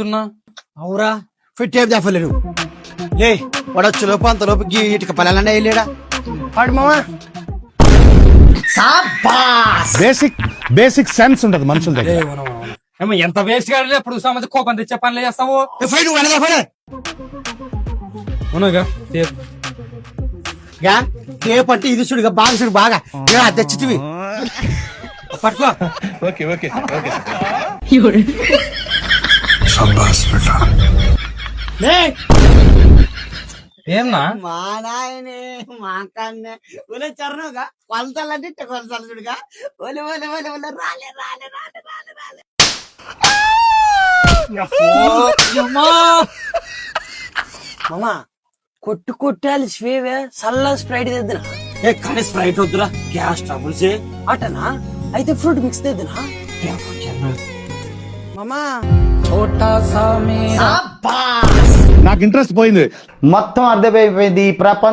చెప్తున్నా? అవురా ఫిట్ ఏం చెప్పలేరు లే వాడొచ్చు లోపు అంత లోపు గీ ఇటుక పల్లెలనే వెళ్ళాడా పాడు మామా. బేసిక్ బేసిక్ సెన్స్ ఉంటది మనుషుల దగ్గర. ఏమో ఎంత వేస్ట్గా ఎప్పుడు సమతి కోపం తెచ్చే పనులు చేస్తావు? ఫైన్ అనగా ఫైన్ అవునుగా టేప్. గా టేప్ అంటే ఇది చూడుగా బాగా చూడు బాగా. ఇలా తెచ్చిటివి పట్టుకో. లే ఏమన్నా మా నాయనే మా కన్నే ఒలే చరణగా కొలతలంటే ఇట్ట కొలతలు చూడుగా. ఒలే ఒలే ఒలే ఒలే రాలే రాలే రాలే రాలే రాలే. మామా కొట్టు కొట్టాలి స్వేవే సల్లా స్ప్రైట్ తెద్దునా? ఏ కానీ స్ప్రైట్ వద్దురా. Gas troubles. అటనా అయితే ఫ్రూట్ మిక్స్ తెద్దునా? మామా నాకు ఇంట్రెస్ట్ పోయింది. మొత్తం అర్థమైపోయింది ఈ ప్రపంచం